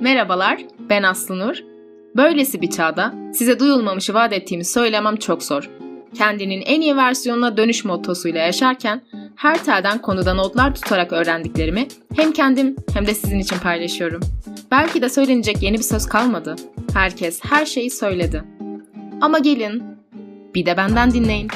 Merhabalar, ben Aslı. Böylesi bir çağda size duyulmamışı vaat ettiğimi söylemem çok zor. Kendinin en iyi versiyonuna dönüş mottosuyla yaşarken her telden konuda notlar tutarak öğrendiklerimi hem kendim hem de sizin için paylaşıyorum. Belki de söylenecek yeni bir söz kalmadı. Herkes her şeyi söyledi. Ama gelin, bir de benden dinleyin.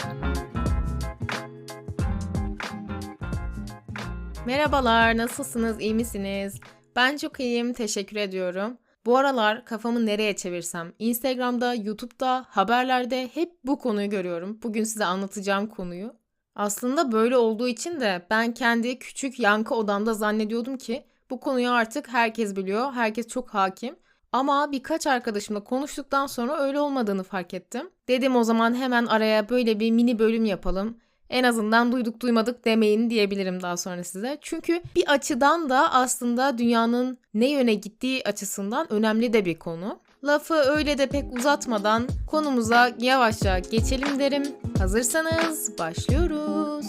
Merhabalar, nasılsınız, iyi misiniz? Ben çok iyiyim, teşekkür ediyorum. Bu aralar kafamı nereye çevirsem, Instagram'da, YouTube'da, haberlerde hep bu konuyu görüyorum. Bugün size anlatacağım konuyu. Aslında böyle olduğu için de ben kendi küçük yankı odamda zannediyordum ki bu konuyu artık herkes biliyor, herkes çok hakim. Ama birkaç arkadaşımla konuştuktan sonra öyle olmadığını fark ettim. Dedim o zaman hemen araya böyle bir mini bölüm yapalım. En azından duyduk duymadık demeyin diyebilirim daha sonra size. Çünkü bir açıdan da aslında dünyanın ne yöne gittiği açısından önemli de bir konu. Lafı öyle de pek uzatmadan konumuza yavaşça geçelim derim. Hazırsanız başlıyoruz.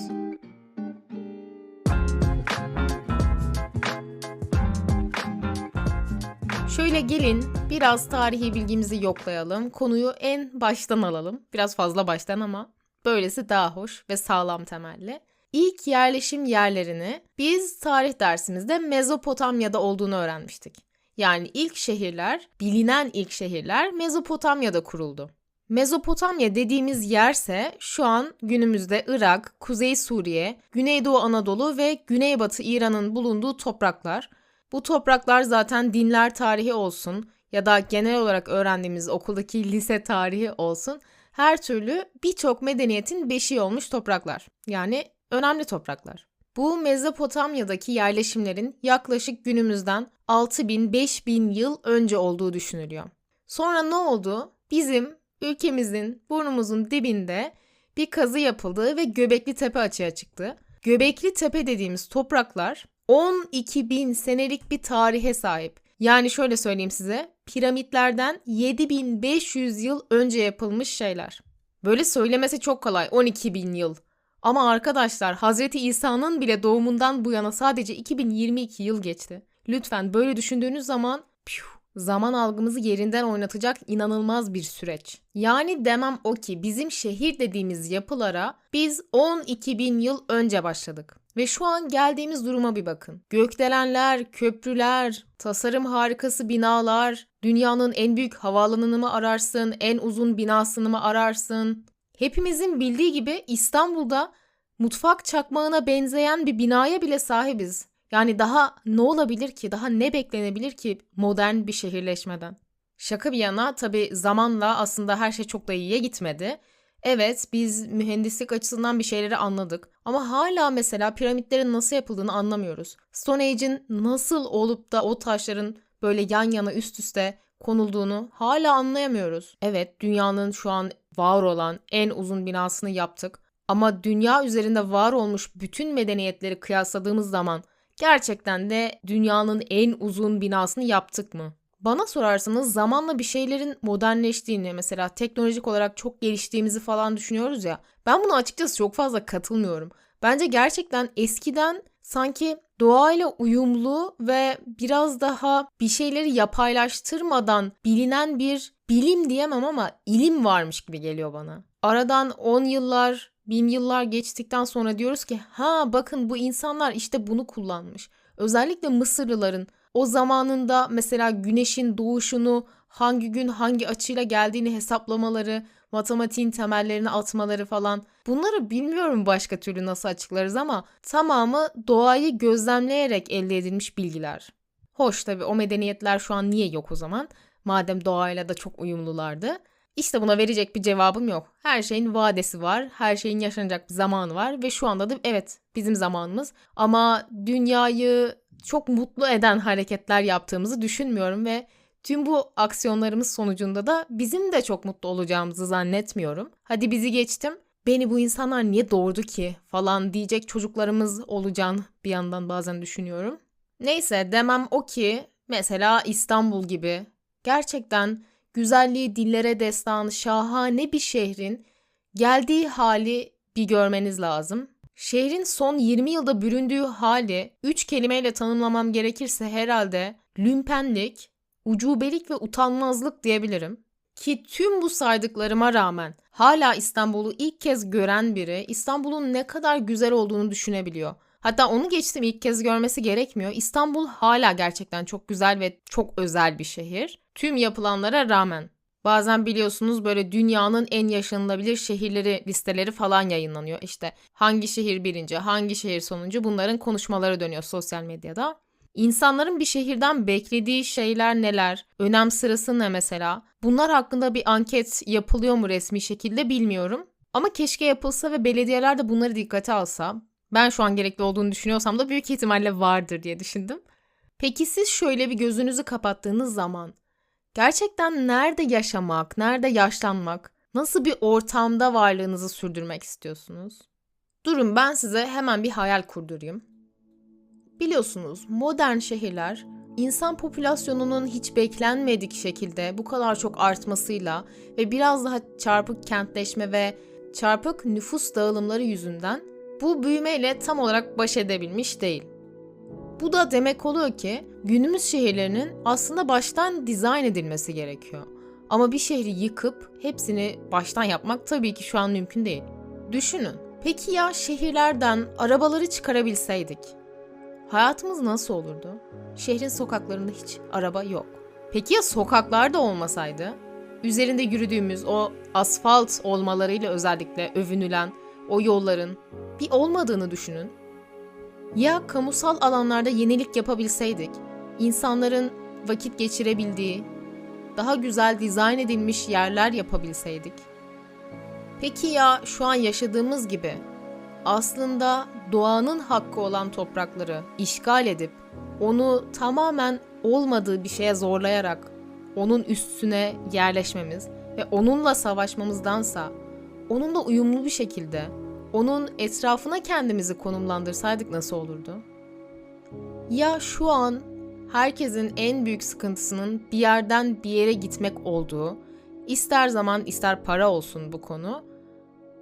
Şöyle gelin biraz tarihi bilgimizi yoklayalım. Konuyu en baştan alalım. Biraz fazla baştan ama böylesi daha hoş ve sağlam temelli. İlk yerleşim yerlerini biz tarih dersimizde Mezopotamya'da olduğunu öğrenmiştik. Yani ilk şehirler, bilinen ilk şehirler Mezopotamya'da kuruldu. Mezopotamya dediğimiz yerse şu an günümüzde Irak, Kuzey Suriye, Güneydoğu Anadolu ve Güneybatı İran'ın bulunduğu topraklar. Bu topraklar zaten dinler tarihi olsun ya da genel olarak öğrendiğimiz okuldaki lise tarihi olsun her türlü birçok medeniyetin beşiği olmuş topraklar. Yani önemli topraklar. Bu Mezopotamya'daki yerleşimlerin yaklaşık günümüzden 6000-5000 yıl önce olduğu düşünülüyor. Sonra ne oldu? Bizim ülkemizin burnumuzun dibinde bir kazı yapıldı ve Göbekli Tepe açığa çıktı. Göbekli Tepe dediğimiz topraklar 12 bin senelik bir tarihe sahip. Yani şöyle söyleyeyim size, piramitlerden 7500 yıl önce yapılmış şeyler. Böyle söylemesi çok kolay, 12 bin yıl. Ama arkadaşlar Hazreti İsa'nın bile doğumundan bu yana sadece 2022 yıl geçti. Lütfen böyle düşündüğünüz zaman piu, zaman algımızı yerinden oynatacak inanılmaz bir süreç. Yani demem o ki bizim şehir dediğimiz yapılara biz 12 bin yıl önce başladık. Ve şu an geldiğimiz duruma bir bakın. Gökdelenler, köprüler, tasarım harikası binalar, dünyanın en büyük havaalanını mı ararsın, en uzun binasını mı ararsın? Hepimizin bildiği gibi İstanbul'da mutfak çakmağına benzeyen bir binaya bile sahibiz. Yani daha ne olabilir ki, daha ne beklenebilir ki modern bir şehirleşmeden? Şaka bir yana tabi zamanla aslında her şey çok da iyiye gitmedi. Evet biz mühendislik açısından bir şeyleri anladık ama hala mesela piramitlerin nasıl yapıldığını anlamıyoruz. Stone Age'in nasıl olup da o taşların böyle yan yana üst üste konulduğunu hala anlayamıyoruz. Evet dünyanın şu an var olan en uzun binasını yaptık ama dünya üzerinde var olmuş bütün medeniyetleri kıyasladığımız zaman gerçekten de dünyanın en uzun binasını yaptık mı? Bana sorarsanız zamanla bir şeylerin modernleştiğini mesela teknolojik olarak çok geliştiğimizi falan düşünüyoruz ya. Ben buna açıkçası çok fazla katılmıyorum. Bence gerçekten eskiden sanki doğayla uyumlu ve biraz daha bir şeyleri yapaylaştırmadan bilinen bir bilim diyemem ama ilim varmış gibi geliyor bana. Aradan 10 yıllar, bin yıllar geçtikten sonra diyoruz ki ha bakın bu insanlar işte bunu kullanmış. Özellikle Mısırlıların o zamanında mesela güneşin doğuşunu hangi gün hangi açıyla geldiğini hesaplamaları, matematiğin temellerini atmaları falan. Bunları bilmiyorum başka türlü nasıl açıklarız ama tamamı doğayı gözlemleyerek elde edilmiş bilgiler. Hoş tabii o medeniyetler şu an niye yok o zaman? Madem doğayla da çok uyumlulardı. İşte buna verecek bir cevabım yok. Her şeyin vadesi var, her şeyin yaşanacak bir zamanı var ve şu anda da evet bizim zamanımız. Ama dünyayı çok mutlu eden hareketler yaptığımızı düşünmüyorum ve tüm bu aksiyonlarımız sonucunda da bizim de çok mutlu olacağımızı zannetmiyorum. Hadi bizi geçtim. Beni bu insanlar niye doğurdu ki falan diyecek çocuklarımız olacağını bir yandan bazen düşünüyorum. Neyse demem o ki mesela İstanbul gibi gerçekten güzelliği dillere destanı şahane bir şehrin geldiği hali bir görmeniz lazım. Şehrin son 20 yılda büründüğü hali 3 kelimeyle tanımlamam gerekirse herhalde lümpenlik, ucubelik ve utanmazlık diyebilirim. Ki tüm bu saydıklarıma rağmen hala İstanbul'u ilk kez gören biri İstanbul'un ne kadar güzel olduğunu düşünebiliyor. Hatta onu geçtim ilk kez görmesi gerekmiyor. İstanbul hala gerçekten çok güzel ve çok özel bir şehir. Tüm yapılanlara rağmen. Bazen biliyorsunuz böyle dünyanın en yaşanılabilir şehirleri listeleri falan yayınlanıyor. İşte hangi şehir birinci, hangi şehir sonuncu bunların konuşmaları dönüyor sosyal medyada. İnsanların bir şehirden beklediği şeyler neler? Önem sırası ne mesela? Bunlar hakkında bir anket yapılıyor mu resmi şekilde bilmiyorum. Ama keşke yapılsa ve belediyeler de bunları dikkate alsa. Ben şu an gerekli olduğunu düşünüyorsam da büyük ihtimalle vardır diye düşündüm. Peki siz şöyle bir gözünüzü kapattığınız zaman gerçekten nerede yaşamak, nerede yaşlanmak, nasıl bir ortamda varlığınızı sürdürmek istiyorsunuz? Durun ben size hemen bir hayal kurdurayım. Biliyorsunuz modern şehirler insan popülasyonunun hiç beklenmedik şekilde bu kadar çok artmasıyla ve biraz daha çarpık kentleşme ve çarpık nüfus dağılımları yüzünden bu büyümeyle tam olarak baş edebilmiş değil. Bu da demek oluyor ki günümüz şehirlerinin aslında baştan dizayn edilmesi gerekiyor. Ama bir şehri yıkıp hepsini baştan yapmak tabii ki şu an mümkün değil. Düşünün. Peki ya şehirlerden arabaları çıkarabilseydik? Hayatımız nasıl olurdu? Şehrin sokaklarında hiç araba yok. Peki ya sokaklarda olmasaydı? Üzerinde yürüdüğümüz o asfalt olmalarıyla özellikle övünülen o yolların bir olmadığını düşünün. Ya kamusal alanlarda yenilik yapabilseydik, insanların vakit geçirebildiği, daha güzel dizayn edilmiş yerler yapabilseydik. Peki ya şu an yaşadığımız gibi aslında doğanın hakkı olan toprakları işgal edip onu tamamen olmadığı bir şeye zorlayarak onun üstüne yerleşmemiz ve onunla savaşmamızdansa onunla uyumlu bir şekilde onun etrafına kendimizi konumlandırsaydık nasıl olurdu? Ya şu an herkesin en büyük sıkıntısının bir yerden bir yere gitmek olduğu, ister zaman ister para olsun bu konu,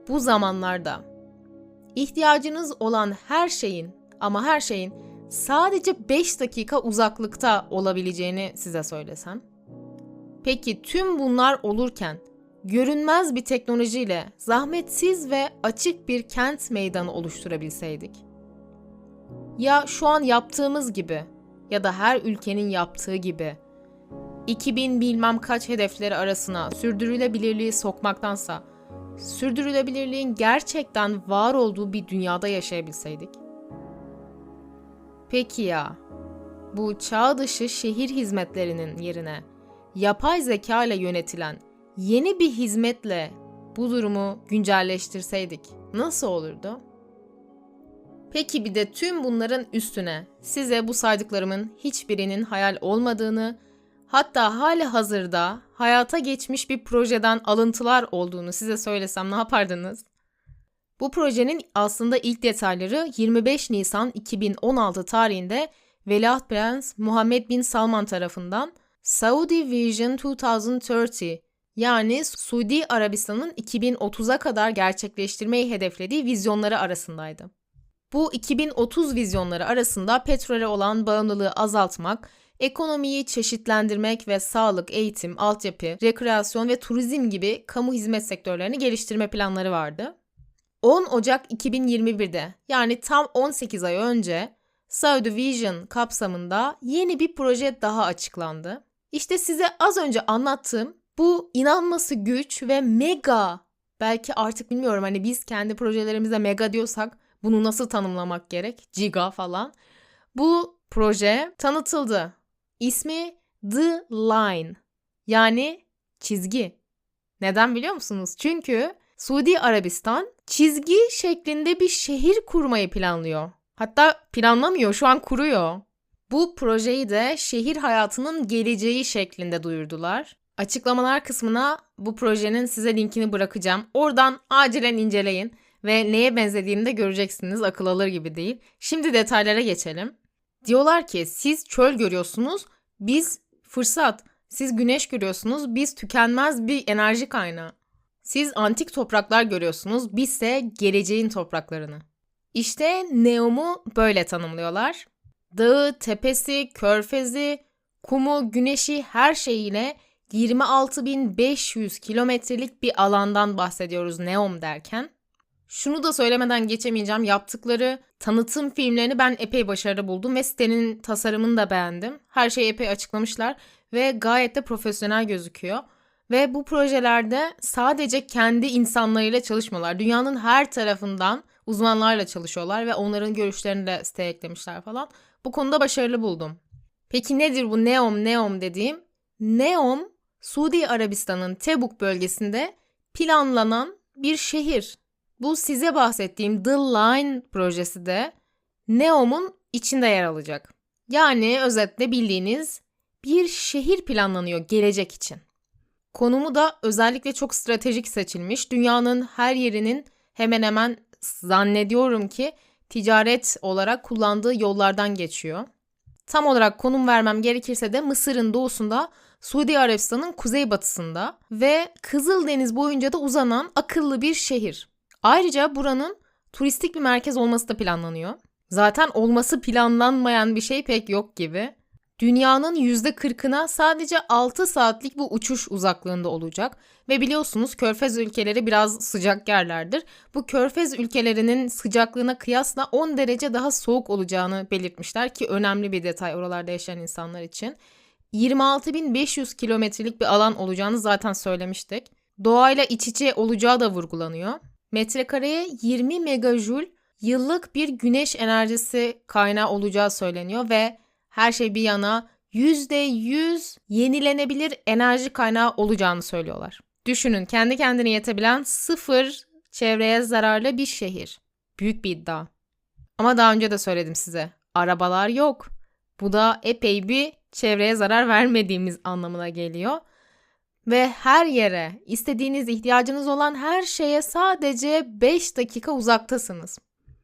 bu zamanlarda ihtiyacınız olan her şeyin ama her şeyin sadece 5 dakika uzaklıkta olabileceğini size söylesem. Peki tüm bunlar olurken görünmez bir teknolojiyle zahmetsiz ve açık bir kent meydanı oluşturabilseydik. Ya şu an yaptığımız gibi ya da her ülkenin yaptığı gibi 2000 bilmem kaç hedefleri arasına sürdürülebilirliği sokmaktansa sürdürülebilirliğin gerçekten var olduğu bir dünyada yaşayabilseydik. Peki ya bu çağ dışı şehir hizmetlerinin yerine yapay zeka ile yönetilen yeni bir hizmetle bu durumu güncelleştirseydik nasıl olurdu? Peki bir de tüm bunların üstüne size bu saydıklarımın hiçbirinin hayal olmadığını, hatta hali hazırda hayata geçmiş bir projeden alıntılar olduğunu size söylesem ne yapardınız? Bu projenin aslında ilk detayları 25 Nisan 2016 tarihinde Veliaht Prens Muhammed Bin Salman tarafından Saudi Vision 2030 yani Suudi Arabistan'ın 2030'a kadar gerçekleştirmeyi hedeflediği vizyonları arasındaydı. Bu 2030 vizyonları arasında petrole olan bağımlılığı azaltmak, ekonomiyi çeşitlendirmek ve sağlık, eğitim, altyapı, rekreasyon ve turizm gibi kamu hizmet sektörlerini geliştirme planları vardı. 10 Ocak 2021'de yani tam 18 ay önce Saudi Vision kapsamında yeni bir proje daha açıklandı. İşte size az önce anlattığım bu inanması güç ve mega belki artık bilmiyorum hani biz kendi projelerimize mega diyorsak bunu nasıl tanımlamak gerek? Giga falan. Bu proje tanıtıldı. İsmi The Line yani çizgi. Neden biliyor musunuz? Çünkü Suudi Arabistan çizgi şeklinde bir şehir kurmayı planlıyor. Hatta planlamıyor, şu an kuruyor. Bu projeyi de şehir hayatının geleceği şeklinde duyurdular. Açıklamalar kısmına bu projenin size linkini bırakacağım. Oradan acilen inceleyin ve neye benzediğini de göreceksiniz. Akıl alır gibi değil. Şimdi detaylara geçelim. Diyorlar ki siz çöl görüyorsunuz, biz fırsat. Siz güneş görüyorsunuz, biz tükenmez bir enerji kaynağı. Siz antik topraklar görüyorsunuz, bizse geleceğin topraklarını. İşte Neom'u böyle tanımlıyorlar. Dağı, tepesi, körfezi, kumu, güneşi her şeyiyle 26.500 kilometrelik bir alandan bahsediyoruz Neom derken. Şunu da söylemeden geçemeyeceğim. Yaptıkları tanıtım filmlerini ben epey başarılı buldum ve sitenin tasarımını da beğendim. Her şeyi epey açıklamışlar ve gayet de profesyonel gözüküyor. Ve bu projelerde sadece kendi insanlarıyla çalışmıyorlar. Dünyanın her tarafından uzmanlarla çalışıyorlar ve onların görüşlerini de siteye eklemişler falan. Bu konuda başarılı buldum. Peki nedir bu Neom Neom dediğim? Neom, Suudi Arabistan'ın Tebuk bölgesinde planlanan bir şehir. Bu size bahsettiğim The Line projesi de Neom'un içinde yer alacak. Yani özetle bildiğiniz bir şehir planlanıyor gelecek için. Konumu da özellikle çok stratejik seçilmiş. Dünyanın her yerinin hemen hemen zannediyorum ki ticaret olarak kullandığı yollardan geçiyor. Tam olarak konum vermem gerekirse de Mısır'ın doğusunda, Suudi Arabistan'ın kuzeybatısında ve Kızıldeniz boyunca da uzanan akıllı bir şehir. Ayrıca buranın turistik bir merkez olması da planlanıyor. Zaten olması planlanmayan bir şey pek yok gibi. Dünyanın %40'ına sadece 6 saatlik bu uçuş uzaklığında olacak ve biliyorsunuz Körfez ülkeleri biraz sıcak yerlerdir. Bu Körfez ülkelerinin sıcaklığına kıyasla 10 derece daha soğuk olacağını belirtmişler ki önemli bir detay oralarda yaşayan insanlar için. 26.500 kilometrelik bir alan olacağını zaten söylemiştik. Doğayla iç içe olacağı da vurgulanıyor. Metrekareye 20 megajoule yıllık bir güneş enerjisi kaynağı olacağı söyleniyor ve her şey bir yana %100 yenilenebilir enerji kaynağı olacağını söylüyorlar. Düşünün kendi kendine yetebilen sıfır çevreye zararlı bir şehir. Büyük bir iddia. Ama daha önce de söyledim size. Arabalar yok. Bu da epey bir çevreye zarar vermediğimiz anlamına geliyor. Ve her yere, istediğiniz, ihtiyacınız olan her şeye sadece 5 dakika uzaktasınız.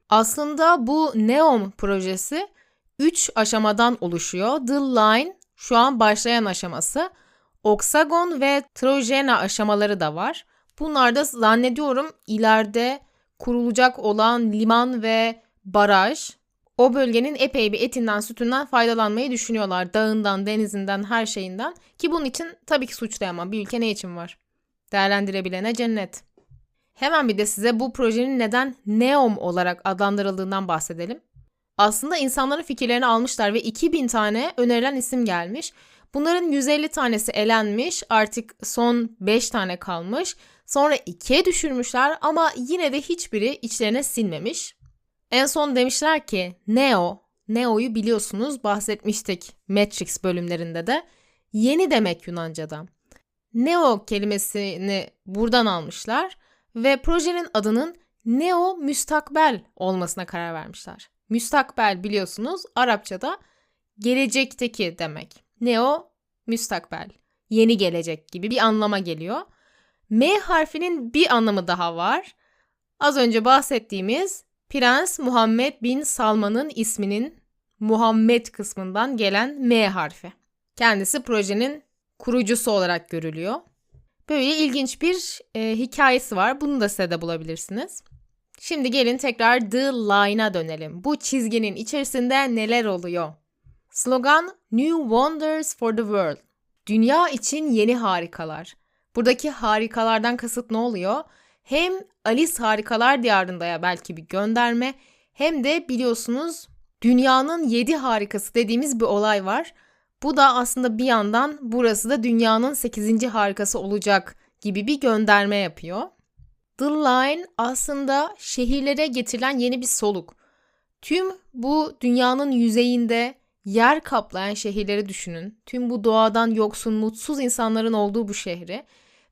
Aslında bu Neom projesi 3 aşamadan oluşuyor. The Line şu an başlayan aşaması. Oksagon ve Trojena aşamaları da var. Bunlar da zannediyorum ileride kurulacak olan liman ve baraj o bölgenin epey bir etinden sütünden faydalanmayı düşünüyorlar. Dağından, denizinden, her şeyinden. Ki bunun için tabii ki suçlayamam. Bir ülke ne için var? Değerlendirebilene cennet. Hemen bir de size bu projenin neden NEOM olarak adlandırıldığından bahsedelim. Aslında insanların fikirlerini almışlar ve 2000 tane önerilen isim gelmiş. Bunların 150 tanesi elenmiş, artık son 5 tane kalmış. Sonra 2'ye düşürmüşler ama yine de hiçbiri içlerine sinmemiş. En son demişler ki Neo, Neo'yu biliyorsunuz bahsetmiştik Matrix bölümlerinde de. Yeni demek Yunanca'da. Neo kelimesini buradan almışlar ve projenin adının Neo Müstakbel olmasına karar vermişler. Müstakbel biliyorsunuz Arapçada gelecekteki demek. Neo müstakbel, yeni gelecek gibi bir anlama geliyor. M harfinin bir anlamı daha var. Az önce bahsettiğimiz Prens Muhammed bin Salman'ın isminin Muhammed kısmından gelen M harfi. Kendisi projenin kurucusu olarak görülüyor. Böyle ilginç bir e, hikayesi var. Bunu da size de bulabilirsiniz. Şimdi gelin tekrar The Line'a dönelim. Bu çizginin içerisinde neler oluyor? Slogan New Wonders for the World. Dünya için yeni harikalar. Buradaki harikalardan kasıt ne oluyor? Hem Alice Harikalar Diyarında'ya belki bir gönderme hem de biliyorsunuz dünyanın yedi harikası dediğimiz bir olay var. Bu da aslında bir yandan burası da dünyanın sekizinci harikası olacak gibi bir gönderme yapıyor. The Line aslında şehirlere getirilen yeni bir soluk. Tüm bu dünyanın yüzeyinde yer kaplayan şehirleri düşünün. Tüm bu doğadan yoksun, mutsuz insanların olduğu bu şehri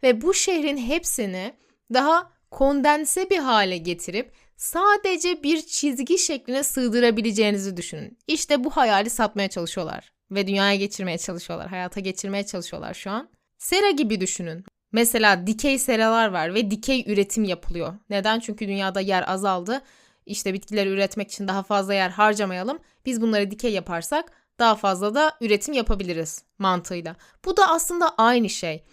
ve bu şehrin hepsini daha kondense bir hale getirip sadece bir çizgi şekline sığdırabileceğinizi düşünün. İşte bu hayali satmaya çalışıyorlar ve dünyaya geçirmeye çalışıyorlar, hayata geçirmeye çalışıyorlar şu an. Sera gibi düşünün. Mesela dikey seralar var ve dikey üretim yapılıyor. Neden? Çünkü dünyada yer azaldı. İşte bitkileri üretmek için daha fazla yer harcamayalım. Biz bunları dikey yaparsak daha fazla da üretim yapabiliriz mantığıyla. Bu da aslında aynı şey.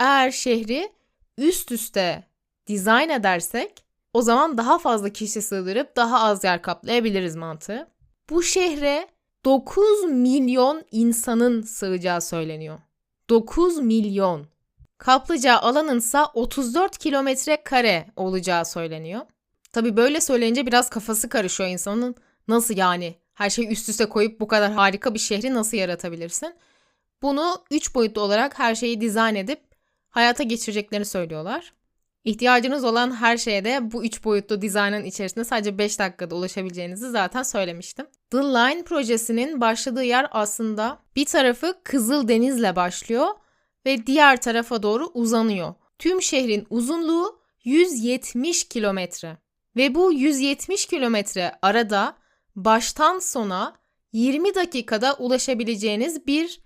Eğer şehri üst üste dizayn edersek o zaman daha fazla kişi sığdırıp daha az yer kaplayabiliriz mantığı. Bu şehre 9 milyon insanın sığacağı söyleniyor. 9 milyon. Kaplayacağı alanınsa 34 kilometre kare olacağı söyleniyor. Tabi böyle söyleyince biraz kafası karışıyor insanın. Nasıl yani? Her şeyi üst üste koyup bu kadar harika bir şehri nasıl yaratabilirsin? Bunu 3 boyutlu olarak her şeyi dizayn edip hayata geçireceklerini söylüyorlar. İhtiyacınız olan her şeye de bu 3 boyutlu dizaynın içerisinde sadece 5 dakikada ulaşabileceğinizi zaten söylemiştim. The Line projesinin başladığı yer aslında bir tarafı Kızıl Deniz'le başlıyor ve diğer tarafa doğru uzanıyor. Tüm şehrin uzunluğu 170 kilometre. Ve bu 170 kilometre arada baştan sona 20 dakikada ulaşabileceğiniz bir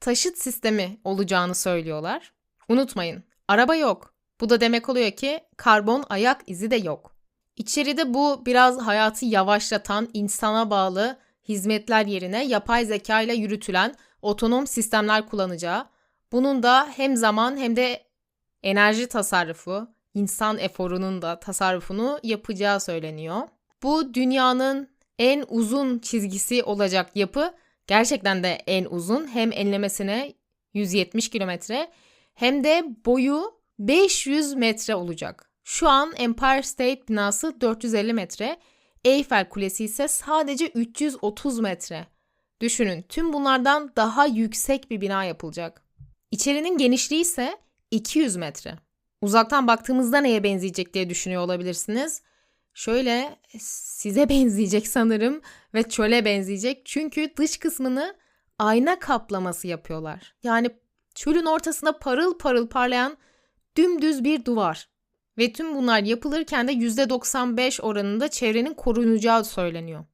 taşıt sistemi olacağını söylüyorlar. Unutmayın, araba yok. Bu da demek oluyor ki karbon ayak izi de yok. İçeride bu biraz hayatı yavaşlatan, insana bağlı hizmetler yerine yapay zeka ile yürütülen otonom sistemler kullanacağı, bunun da hem zaman hem de enerji tasarrufu, insan eforunun da tasarrufunu yapacağı söyleniyor. Bu dünyanın en uzun çizgisi olacak yapı gerçekten de en uzun. Hem enlemesine 170 kilometre hem de boyu 500 metre olacak. Şu an Empire State binası 450 metre, Eiffel Kulesi ise sadece 330 metre. Düşünün tüm bunlardan daha yüksek bir bina yapılacak. İçerinin genişliği ise 200 metre. Uzaktan baktığımızda neye benzeyecek diye düşünüyor olabilirsiniz. Şöyle size benzeyecek sanırım ve çöle benzeyecek. Çünkü dış kısmını ayna kaplaması yapıyorlar. Yani çölün ortasında parıl parıl parlayan dümdüz bir duvar. Ve tüm bunlar yapılırken de %95 oranında çevrenin korunacağı söyleniyor.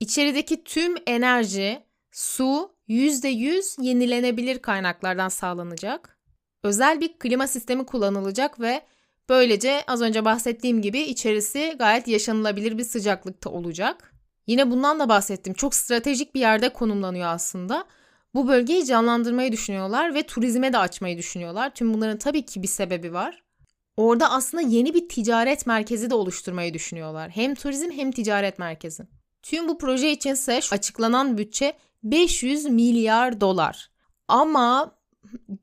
İçerideki tüm enerji, su %100 yenilenebilir kaynaklardan sağlanacak. Özel bir klima sistemi kullanılacak ve böylece az önce bahsettiğim gibi içerisi gayet yaşanılabilir bir sıcaklıkta olacak. Yine bundan da bahsettim. Çok stratejik bir yerde konumlanıyor aslında. Bu bölgeyi canlandırmayı düşünüyorlar ve turizme de açmayı düşünüyorlar. Tüm bunların tabii ki bir sebebi var. Orada aslında yeni bir ticaret merkezi de oluşturmayı düşünüyorlar. Hem turizm hem ticaret merkezi. Tüm bu proje içinse açıklanan bütçe 500 milyar dolar. Ama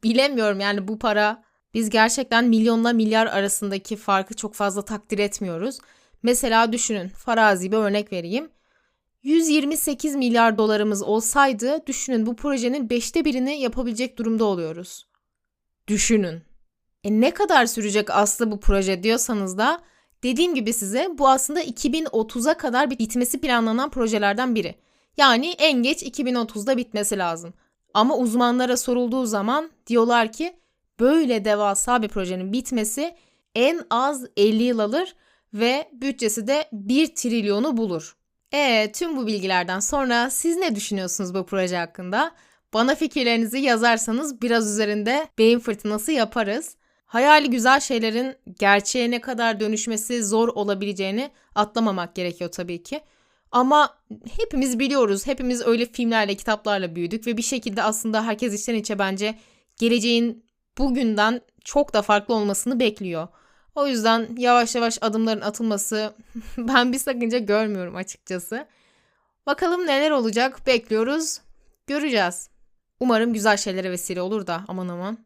bilemiyorum yani bu para biz gerçekten milyonla milyar arasındaki farkı çok fazla takdir etmiyoruz. Mesela düşünün farazi bir örnek vereyim. 128 milyar dolarımız olsaydı düşünün bu projenin beşte birini yapabilecek durumda oluyoruz. Düşünün. E ne kadar sürecek aslı bu proje diyorsanız da dediğim gibi size bu aslında 2030'a kadar bitmesi planlanan projelerden biri. Yani en geç 2030'da bitmesi lazım. Ama uzmanlara sorulduğu zaman diyorlar ki böyle devasa bir projenin bitmesi en az 50 yıl alır ve bütçesi de 1 trilyonu bulur. E tüm bu bilgilerden sonra siz ne düşünüyorsunuz bu proje hakkında? Bana fikirlerinizi yazarsanız biraz üzerinde beyin fırtınası yaparız. Hayali güzel şeylerin gerçeğe ne kadar dönüşmesi zor olabileceğini atlamamak gerekiyor tabii ki. Ama hepimiz biliyoruz, hepimiz öyle filmlerle, kitaplarla büyüdük ve bir şekilde aslında herkes içten içe bence geleceğin bugünden çok da farklı olmasını bekliyor. O yüzden yavaş yavaş adımların atılması ben bir sakınca görmüyorum açıkçası. Bakalım neler olacak bekliyoruz. Göreceğiz. Umarım güzel şeylere vesile olur da aman aman.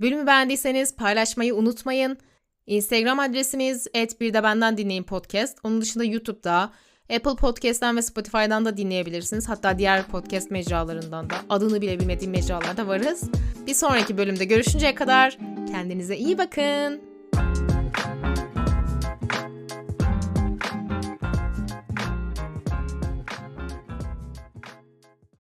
Bölümü beğendiyseniz paylaşmayı unutmayın. Instagram adresimiz @birde benden dinleyin podcast. Onun dışında YouTube'da, Apple Podcast'ten ve Spotify'dan da dinleyebilirsiniz. Hatta diğer podcast mecralarından da adını bile bilmediğim mecralarda varız. Bir sonraki bölümde görüşünceye kadar kendinize iyi bakın.